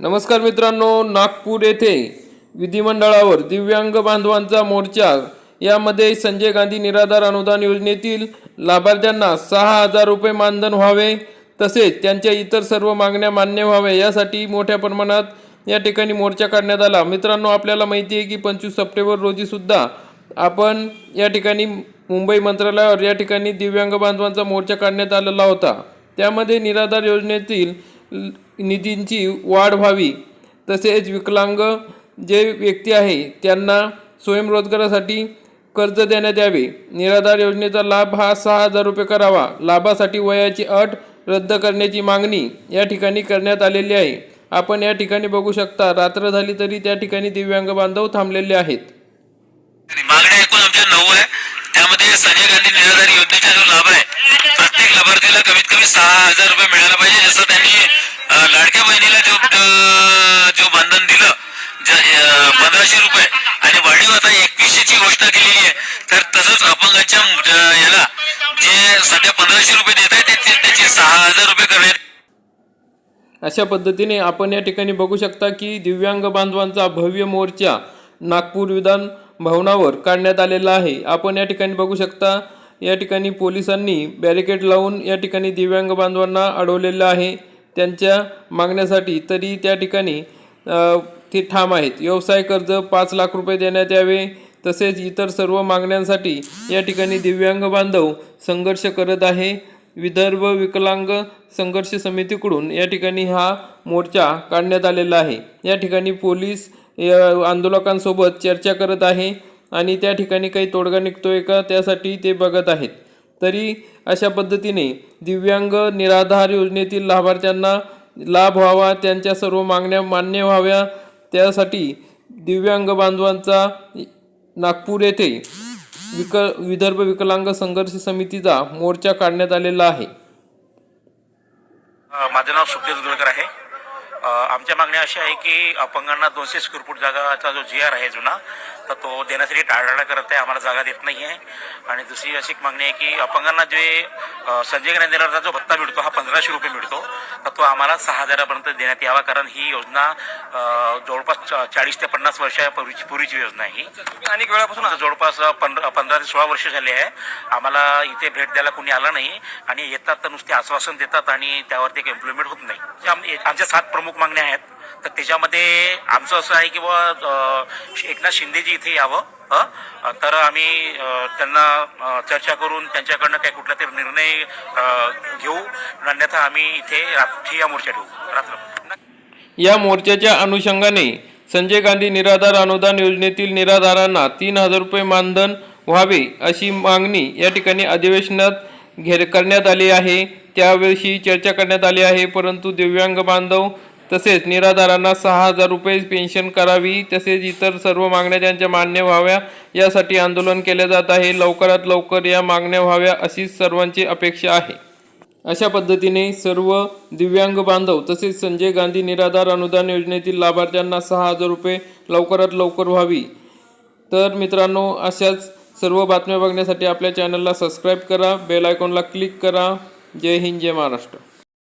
नमस्कार मित्रांनो नागपूर येथे विधिमंडळावर दिव्यांग बांधवांचा मोर्चा. यामध्ये संजय गांधी निराधार अनुदान योजनेतील लाभार्थ्यांना सहा हजार रुपये मानधन व्हावे तसेच त्यांच्या इतर सर्व मागण्या मान्य व्हाव्या यासाठी मोठ्या प्रमाणात या ठिकाणी मोर्चा काढण्यात आला. मित्रांनो आपल्याला माहिती आहे की पंचवीस सप्टेंबर रोजीसुद्धा आपण या ठिकाणी मुंबई मंत्रालयावर या ठिकाणी दिव्यांग बांधवांचा मोर्चा काढण्यात आलेला होता. त्यामध्ये निराधार योजनेतील निधींची वाढ व्हावी तसेच विकलांग जे व्यक्ती आहे त्यांना स्वयंरोजगारासाठी कर्ज देण्यात यावे. निराधार योजनेचा लाभ हा सहा हजार रुपये करावा. लाभासाठी वयाची अट रद्द करण्याची मागणी या ठिकाणी करण्यात आलेली आहे. आपण या ठिकाणी बघू शकता रात्र झाली तरी त्या ठिकाणी दिव्यांग बांधव थांबलेले आहेत. मागण्या एकूण आमच्या नऊ आहे. त्यामध्ये संजय गांधी निराधार योजनेचा जो लाभ आहे प्रत्येक लाभार्थीला कमीत कमी सहा हजार रुपये मिळायला पाहिजे जसं त्यांनी लाडक्या बहिणीला जो जो बंधन दिलं पंधराशे रुपये आणि वाढीव आता एकवीसशेची घोषणा केलेली आहे तर तसंच अपंगाच्या याला जे सध्या पंधराशे रुपये देत आहे ते त्याचे सहा हजार रुपये करण्यात अशा पद्धतीने आपण या ठिकाणी बघू शकता की दिव्यांग बांधवांचा भव्य मोर्चा नागपूर विधान भवनावर काढण्यात आलेला आहे. आपण या ठिकाणी बघू शकता या ठिकाणी पोलिसांनी बॅरिकेड लावून या ठिकाणी दिव्यांग बांधवांना अडवलेलं आहे. त्यांच्या मागण्यासाठी तरी त्या ठिकाणी ते ठाम आहेत. व्यवसाय कर्ज पाच लाख रुपये देण्यात यावे. तसेच इतर सर्व मागण्यांसाठी या ठिकाणी दिव्यांग बांधव संघर्ष करत आहे. विदर्भ विकलांग संघर्ष समितीकडून या ठिकाणी हा मोर्चा काढण्यात आलेला आहे. या ठिकाणी पोलीस आंदोलकांसोबत चर्चा करत आहे. आणि त्या ठिकाणी काही तोडगा निघतोय का त्यासाठी ते बघत आहेत. तरी अशा पद्धतीने दिव्यांग निराधार योजनेतील लाभार्थ्यांना लाभ व्हावा त्यांच्या सर्व मागण्या मान्य व्हाव्या त्यासाठी दिव्यांग बांधवांचा नागपूर येथे विक विदर्भ विकलांग संघर्ष समितीचा मोर्चा काढण्यात आलेला आहे. माझं नाव सुखदेव दुधळकर आहे. आमच्या मागण्या अशा आहे की अपंगांना दोनशे स्क्वेअर फूट जागाचा जो जी आर आहे जुना तर तो देण्यासाठी टाळाटाळ करत आहे आम्हाला जागा देत नाही आहे आणि दुसरी अशी एक मागणी आहे की अपंगांना जे संजय गांधीचा जो भत्ता मिळतो हा पंधराशे रुपये मिळतो तर तो आम्हाला सहा हजारापर्यंत देण्यात यावा कारण ही योजना जवळपास चाळीस ते पन्नास वर्षापूर्वीची पूर्वीची योजना आहे ही. अनेक वेळापासून जवळपास पंधरा पंधरा ते सोळा वर्ष झाले आहे. आम्हाला इथे भेट द्यायला कोणी आलं नाही आणि येतात तर नुसते आश्वासन देतात आणि त्यावरती काही इम्प्लिमेंट होत नाही. आमच्या सात प्रमुख मागण्या आहेत. तर त्याच्यामध्ये आमचं असं आहे की बुवा एकनाथ शिंदेजी इथे यावं तर आम्ही त्यांना चर्चा करून त्यांच्याकडनं काही कुठला तरी निर्णय घेऊ. अन्यथा आम्ही इथे रात्री या मोर्चा ठेवू. रात्र. या मोर्चाच्या अनुषंगाने संजय गांधी निराधार अनुदान योजनेतील निराधारांना तीन हजार रुपये मानधन व्हावे अशी मागणी या ठिकाणी अधिवेशनात घेर करण्यात आली आहे. त्यावेळी चर्चा करण्यात आली आहे परंतु दिव्यांग बांधव तसेच निराधारांना सहा हजार रुपये पेन्शन करावी तसेच इतर सर्व मागण्या त्यांच्या मान्य व्हाव्या यासाठी आंदोलन केले जात आहे. लवकरात लवकर या मागण्या व्हाव्या अशी सर्वांची अपेक्षा आहे. अशा पद्धतीने सर्व दिव्यांग बांधव तसेच संजय गांधी निराधार अनुदान योजनेतील लाभार्थ्यांना सहा हजार रुपये लवकरात लवकर व्हावी. तर मित्रांनो अशाच सर्व बातम्या बघण्यासाठी आपल्या चॅनलला सबस्क्राईब करा बेल आयकॉनला क्लिक करा. जय हिंद जय महाराष्ट्र.